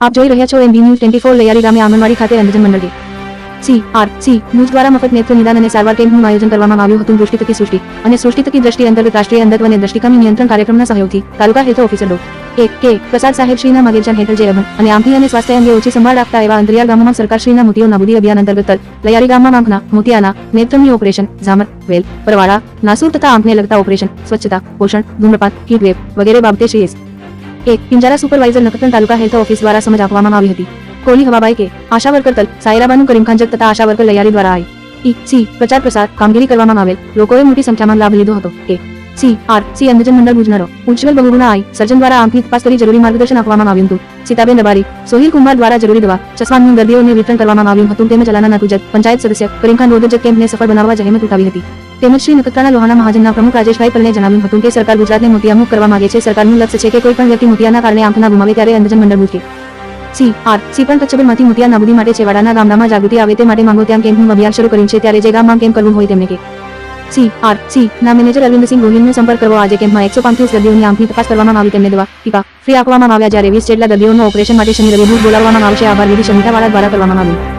આપ જોઈ રહ્યા છો MB news twenty four Laiyari ગામે આંગણવાડી ખાતે Andhjan Mandal C, R, C, news દ્વારા મફત નેત્ર નિદાન અને સારવાર કેમ્પનું આયોજન કરવામાં આવ્યું હતું. દૃષ્ટિ તકી સૃષ્ટિ અને સૃષ્ટિ તકી દ્રષ્ટિ, અંતર્ગત રાષ્ટ્રીય અંધત્વ અને દ્રષ્ટિકમી નિયંત્રણ કાર્યક્રમના સહયોગથી તાલુકા હેલ્થ ઓફિસર ડો. એક કે, પ્રસાદ સાહેબ શ્રીના મગેરચંદ હેઠળ જે અને આંખની અને સ્વાસ્થ્ય અંગે ઓછી સંભાળ રાખતા એવા અંતરિયાળ ગામોમાં સરકારશ્રીના મોતીઓ નાબૂદી અભિયાન અંતર્ગત લૈયારી ગામમાં આંખના મોતિયાના નેત્રની ઓપરેશન, ઝામર, વેલ, પરવાળા, નાસુર તથા આંખને લગતા ઓપરેશન, સ્વચ્છતા, પોષણ, ધૂમ્રપાન વેવ વગેરે બાબતે શ્રી એક Pinjara supervisor Nakhatrana taluka health office દ્વારા સમજ આપવામાં આવી હતી. કોહલી હવાબાઈ કે, આશા વર્કર તલ, સાયરાબાનુ કરીમખાન જગ તથા આશા વર્કર લૈયારી દ્વારા આઈ. સી, પ્રચાર પ્રસાર, કામગીરી કરવામાં આવેલ. લોકોએ મોટી સંખ્યામાં લાભ લીધો હતો. કે C, R, C Andhjan Mandal ભુજનારો ઉજ્જવલ બહુગુણા આઈ, સર્જન દ્વારા આંખની તપાસ કરી જરૂરી માર્ગદર્શન આપવામાં આવ્યું હતું. સીતાબેન રબારી, સોહિલ કુમાર દ્વારા જરૂરી દવા, ચશ્માનું દર્દીઓને વિતરણ કરવામાં આવ્યું હતું. તેમજ અલાના નાતુજત પંચાયત સદસ્ય કરીમખાન રોદજત કેમ્પને સફળ બનાવવા જહેમત ઉઠાવી હતી. તેમજ શ્રી નખત્રાણા લોહાણા મહાજનના પ્રમુખ રાજેશભાઈ પલને જણાવ્યું હતું કે સરકાર ગુજરાતને મોતિયામુક્ત કરવા માંગે છે. સરકારનું લક્ષ્ય છે કે કોઈ પણ વ્યક્તિ મોતિયાના કારણે આંખના ગુમાવે ત્યારે Andhjan Mandal ભૂજકે C, R, C પણ કચ્છબલમાંથી મોતિયા નાબૂદી માટે છેવાડાના ગામડામાં જાગૃતિ આવે તે માટે માંગો ત્યાં કેમ્પનું અભિયાન શરૂ કર્યું છે. ત્યારે જે ગામમાં કેમ્પ કરવું હોય તેમને કે સી, આર, સી. ના મેનેજર અરવિંદસિંહ ગોહિલનો સંપર્ક કરવો આજે કેમ્પમાં એકસો પાંત્રીસ દર્દીઓની આંખની તપાસ કરવામાં આવી તેમને દવા ટીપા ફ્રી આપવામાં આવ્યા જ્યારે વીસ જેટલા દર્દીઓનું ઓપરેશન માટે શનિ રવિ બોલાવવામાં આવશે. આભાર વિધિ શમિતાવાળા દ્વારા કરવામાં આવ્યું